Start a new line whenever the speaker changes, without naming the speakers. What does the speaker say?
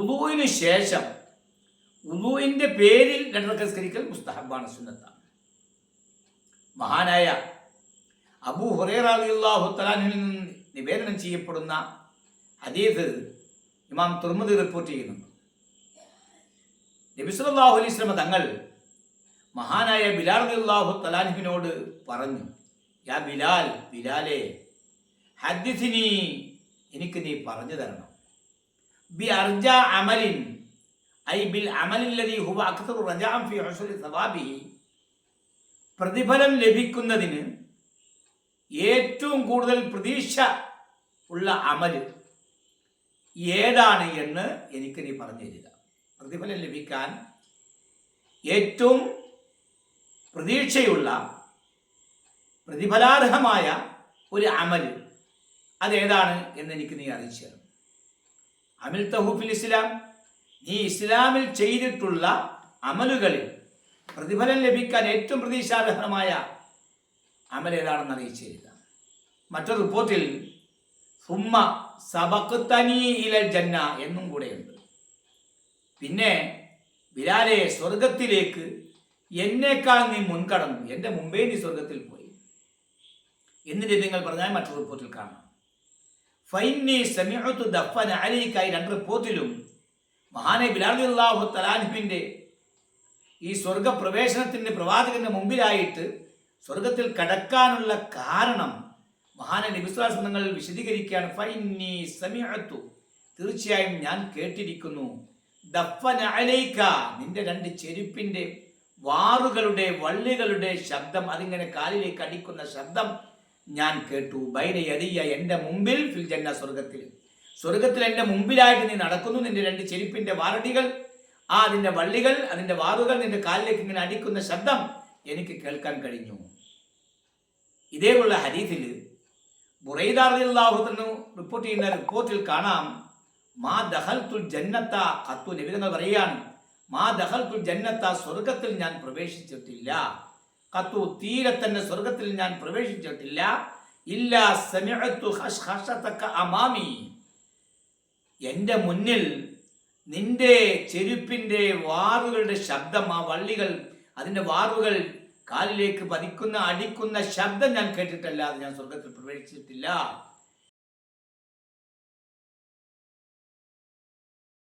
ഉദുവിന് ശേഷം ഉദുവിന്റെ പേരിൽ രണ്ടക്കസ്കരിക്കൽ മുസ്തഹബാണ് സുന്നത്താണ് മഹാനായ അബു ഹുറൈറ അലിയല്ലാഹു തലാനിൽ നിന്ന് നിവേദനം ചെയ്യപ്പെടുന്ന ഹദീസ് ഇമാം തുർമുദി റിപ്പോർട്ട് ചെയ്യുന്നുണ്ട്. നബിസ്വല്ലാഹു അലൈഹി സ്വലമ തങ്ങൾ മഹാനായ ബിലാൽ അള്ളാഹു തലാൻഹുവിനോട് പറഞ്ഞു യാ ബിലാൽ ബിലാലെ ഹദ്ദിസിനി എനിക്ക് നീ പറഞ്ഞു തരണം. ബി അർജ അമലിൻ. ഐ ബിൽ അമലില്ലതി ഹുവ അക്തറു റജാം ഫി ഹുസ്നി സവാബിഹി. പ്രതിഫലം ലഭിക്കുന്നതിന് ഏറ്റവും കൂടുതൽ പ്രതീക്ഷ ഉള്ള അമൽ ഏതാണ് എന്ന് എനിക്ക് നീ പറഞ്ഞു തരിക. പ്രതിഫലം ലഭിക്കാൻ ഏറ്റവും പ്രതീക്ഷയുള്ള പ്രതിഫലാർഹമായ ഒരു അമൽ അതേതാണ് എന്ന് എനിക്ക് നീ അറിയിച്ചു തരണം. അമിൽ തഹൂഫിൽ ഇസ്ലാം. നീ ഇസ്ലാമിൽ ചെയ്തിട്ടുള്ള അമലുകളിൽ പ്രതിഫലം ലഭിക്കാൻ ഏറ്റവും പ്രതീക്ഷാർഹമായ അമൽ ഏതാണെന്ന് അറിയിച്ചു മറ്റൊരു റിപ്പോർട്ടിൽ സുമ്മ സബക്കുത്തനി ഇലൽ ജന്ന എന്നും കൂടെയുണ്ട്. പിന്നെ ബിലാലെ സ്വർഗത്തിലേക്ക് എന്നേക്കാൾ നീ മുൻകടന്നു. എന്റെ മുമ്പേ നീ സ്വർഗത്തിൽ പോയി. എന്നിട്ട് നിങ്ങൾ പറഞ്ഞാൽ മറ്റൊരു റിപ്പോർട്ടിൽ കാണാം. ഫൈനി സമീഅത്തു ദഫന അലിക്കായി രണ്ട് റിപ്പോർട്ടിലും മഹാനെ ബിലാൽ അള്ളാഹു തലാൻഹിന്റെ ഈ സ്വർഗപ്രവേശനത്തിന്റെ പ്രവാചകന്റെ മുമ്പിലായിട്ട് സ്വർഗത്തിൽ കടക്കാനുള്ള കാരണം മഹാന നബിസ്വാസ് നിങ്ങൾ വിശദീകരിക്കുകയാണ്. ഫൈനി സമീഅത്തു തീർച്ചയായും ഞാൻ കേട്ടിരിക്കുന്നു. ദഫന അലൈക്ക നിന്റെ രണ്ട് ചെരുപ്പിന്റെ വാറുകളുടെ വള്ളികളുടെ ശബ്ദം അതിങ്ങനെ കാലിലേക്ക് അടിക്കുന്ന ശബ്ദം ഞാൻ കേട്ടു. ബൈന യതിയ എന്റെ മുമ്പിൽ ഫിൽജന്ന സ്വർഗത്തിൽ സ്വർഗത്തിൽ എന്റെ മുമ്പിലായിട്ട് നീ നടക്കുന്നു. നിന്റെ രണ്ട് ചെരുപ്പിന്റെ വാറടികൾ ആ അതിന്റെ വള്ളികൾ അതിന്റെ വാറുകൾ നിന്റെ കാലിലേക്ക് ഇങ്ങനെ അടിക്കുന്ന ശബ്ദം എനിക്ക് കേൾക്കാൻ കഴിഞ്ഞു. ഇതേപോലുള്ള ഹരീതിൽ ബുറൈദാറിയാഹുദെന്ന് റിപ്പോർട്ട് ചെയ്യുന്ന റിപ്പോർട്ടിൽ കാണാം. മാ ദഹൽ തുൽ ജന്നത്ത കത്തു നിബിധങ്ങൾ പറയുകയാണ്. മാ ദഹൽ തുൽ ജന്നത്ത സ്വർഗത്തിൽ ഞാൻ പ്രവേശിച്ചിട്ടില്ല. കത്തു തീരെ തന്നെ സ്വർഗത്തിൽ ഞാൻ പ്രവേശിച്ചിട്ടില്ല. ഇല്ല സമിഅത്തു ഖശ്ഖശതക അമാമി. എന്റെ മുന്നിൽ നിന്റെ ചെരുപ്പിന്റെ വാറുകളുടെ ശബ്ദം ആ വള്ളികൾ അതിന്റെ വാറുകൾ കാലിലേക്ക് പതിക്കുന്ന അടിക്കുന്ന ശബ്ദം ഞാൻ കേട്ടിട്ടല്ലാതെ ഞാൻ സ്വർഗത്തിൽ പ്രവേശിച്ചിട്ടില്ല.